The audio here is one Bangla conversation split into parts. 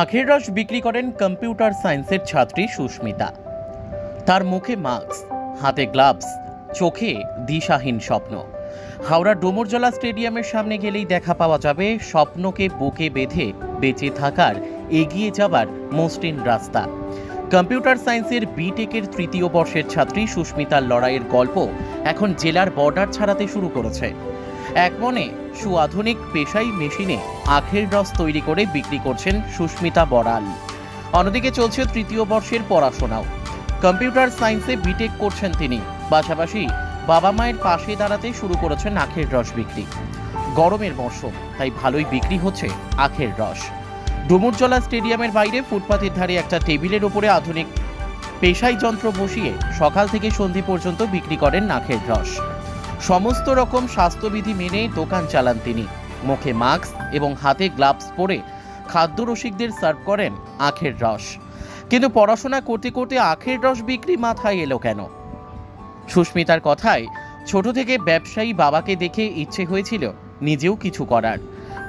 আখের রস বিক্রি করেন কম্পিউটার সায়েন্সের ছাত্রী সুস্মিতা। তার মুখে মাস্ক, হাতে গ্লাভস, চোখে দিশাহীন স্বপ্ন। হাওড়া ডোমরজলা স্টেডিয়ামের সামনে গেলেই দেখা পাওয়া যাবে স্বপ্নকে বুকে বেঁধে বেঁচে থাকার, এগিয়ে যাবার মসৃণ রাস্তা। কম্পিউটার সায়েন্সের বিটেকের তৃতীয় বর্ষের ছাত্রী সুস্মিতার লড়াইয়ের গল্প এখন জেলার বর্ডার ছাড়াতে শুরু করেছে। এক মনে সুআধুনিক পেশাই মেশিনে আখের রস তৈরি করে বিক্রি করছেন সুস্মিতা বড়াল অন্যদিকে চলছে তৃতীয় বর্ষের পড়াশোনাও। কম্পিউটার সায়েন্সে বিটেক করছেন তিনি। পাশাপাশি বাবা মায়ের পাশে দাঁড়াতে শুরু করেছেন আখের রস বিক্রি। গরমের মরশুম, তাই ভালোই বিক্রি হচ্ছে আখের রস। ডুমুরজলা স্টেডিয়ামের বাইরে ফুটপাথের ধারে একটা টেবিলের উপরে আধুনিক পেশাই যন্ত্র বসিয়ে সকাল থেকে সন্ধি পর্যন্ত বিক্রি করেন আখের রস। সমস্ত রকম স্বাস্থ্যবিধি মেনেই দোকান চালান তিনি। মুখে মাস্ক এবং হাতে গ্লাভস পরে খাদ্য রসিকদের সার্ভ করেন আখের রস। কিন্তু পড়াশোনা করতে করতে আখের রস বিক্রি মাথায় এলো কেন? সুস্মিতার কথায়, ছোট থেকে ব্যবসায়ী বাবাকে দেখে ইচ্ছে হয়েছিল নিজেও কিছু করার।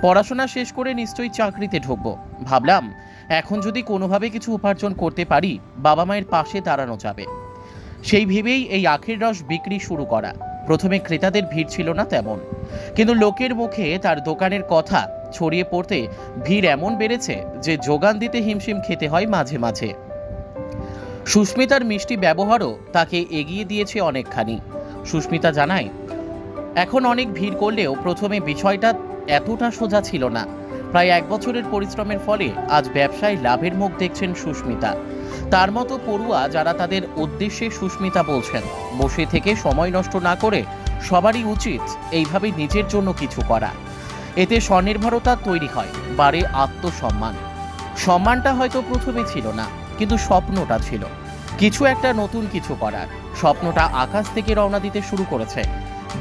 পড়াশোনা শেষ করে নিশ্চয়ই চাকরিতে ঢুকবো। ভাবলাম, এখন যদি কোনোভাবে কিছু উপার্জন করতে পারি, বাবা মায়ের পাশে দাঁড়ানো যাবে। সেই ভেবেই এই আখের রস বিক্রি শুরু করা। প্রথমে ক্রেতাদের ভিড় ছিল না তেমন। কিন্তু লোকের মুখে তার দোকানের কথা ছড়িয়ে পড়তে ভিড় এমন বেড়েছে যে যোগান দিতে হিমশিম খেতে হয় মাঝে মাঝে। সুস্মিতার মিষ্টি ব্যবহারও তাকে এগিয়ে দিয়েছে অনেকখানি। সুস্মিতা জানায়, এখন অনেক ভিড় করলেও প্রথমে বিষয়টা এতটা সোজা ছিল না। প্রায় এক বছরের পরিশ্রমের ফলে আজ ব্যবসায় লাভের মুখ দেখছেন সুস্মিতা। তার মতো পড়ুয়া যারা তাদের উদ্দেশ্যে সুস্মিতা বলছেন, বসে থেকে সময় নষ্ট না করে সবারই উচিত এইভাবে নিজের জন্য কিছু করা। এতে স্বনির্ভরতা তৈরি হয়, বাড়ে আত্মসম্মান। সম্মানটা হয়তো প্রথমে ছিল না, কিন্তু স্বপ্নটা ছিল। কিছু একটা নতুন কিছু করার, স্বপ্নটা আকাশ থেকে রওনা দিতে শুরু করেছে।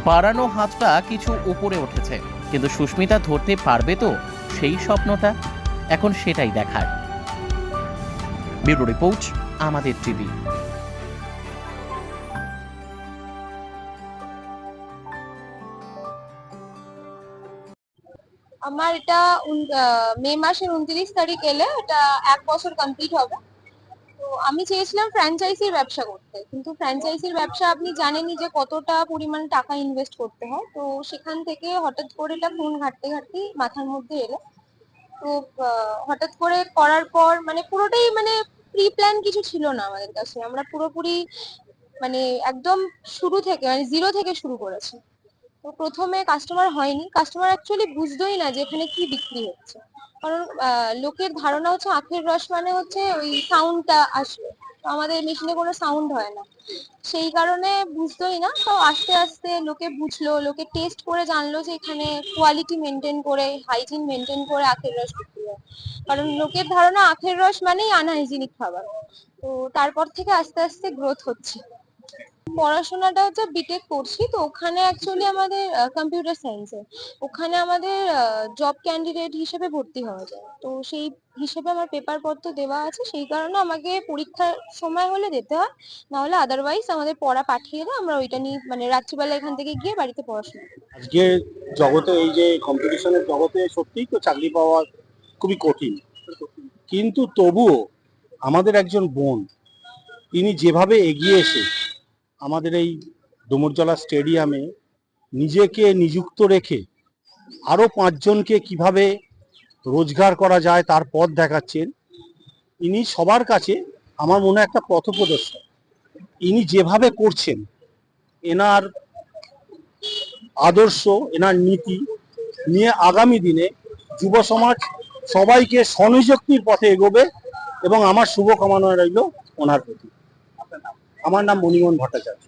বাড়ানো হাতটা কিছু উপরে উঠেছে, কিন্তু সুস্মিতা ধরতে পারবে তো সেই স্বপ্নটা? এখন সেটাই দেখার। ব্যুরো রিপোর্ট, আমাদের টিভি। আমার এটা মে মাসের উনত্রিশ তারিখ এলে এটা এক বছর কমপ্লিট হবে। তো আমি চেয়েছিলাম ফ্র্যাঞ্চাইজির ব্যবসা করতে, কিন্তু ফ্র্যাঞ্চাইজির ব্যবসা আপনি জানেনই যে কতটা পরিমাণ টাকা ইনভেস্ট করতে হয়। তো সেখান থেকে হঠাৎ করে এটা ফোন ঘাটতে ঘাটতে মাথার মধ্যে এলো। তো হঠাৎ করে করার পর মানে পুরোটাই মানে প্রি প্ল্যান কিছু ছিল না আমাদের কাছে। আমরা পুরোপুরি মানে একদম শুরু থেকে মানে জিরো থেকে শুরু করেছি। তো প্রথমে কাস্টমার হয়নি। কাস্টমার অ্যাকচুয়ালি বুঝতোই না যে এখানে কি বিক্রি হচ্ছে। কারণ লোকের ধারণা হচ্ছে আখের রস মানে হচ্ছে ওই সাউন্ডটা আসবে আমাদের মেশিনে কোনো সাউন্ড হয় না। সেই কারণে বুঝতোই না তো আস্তে আস্তে লোকে বুঝলো, লোকে টেস্ট করে জানলো যে এখানে কোয়ালিটি মেনটেন করে হাইজিন মেনটেন করে আখের রস বিক্রি হয়। কারণ লোকের ধারণা আখের রস মানেই আনহাইজিনিক খাবার। তো তারপর থেকে আস্তে আস্তে গ্রোথ হচ্ছে। পড়াশোনাটা হচ্ছে বিটেক করছি তো ওখানে অ্যাকচুয়ালি আমাদের কম্পিউটার সায়েন্সে ওখানে আমাদের জব ক্যান্ডিডেট হিসেবে ভর্তি হওয়া যায়। তো সেই হিসেবে আমার পেপার পত্র দেওয়া আছে সেই কারণে আমাকে পরীক্ষার সময় হলে যেতে হয়। না হলে আদারওয়াইজ আমাদের পড়া পাঠিয়ে দেয় আমরা ওইটা নিয়ে মানে রাত্রিবেলা এখান থেকে গিয়ে বাড়িতে পড়াশোনা। আজকে জগতে এই যে কম্পিটিশনের জগতে সত্যিই তো চাকরি পাওয়া খুবই কঠিন। কিন্তু তবুও আমাদের একজন বোন তিনি যেভাবে এগিয়ে এসে আমাদের এই ডুমুরজলা স্টেডিয়ামে নিজেকে নিযুক্ত রেখে আরও পাঁচজনকে কীভাবে রোজগার করা যায় তার পথ দেখাচ্ছেন, ইনি সবার কাছে আমার মনে একটা পথপ্রদর্শক। ইনি যেভাবে করছেন, এনার আদর্শ, এনার নীতি নিয়ে আগামী দিনে যুব সমাজ সবাইকে স্বনিযুক্তির পথে এগোবে এবং আমার শুভ কামনা রইল ওনার প্রতি। আমার নাম মণিমোহন ভট্টাচার্য।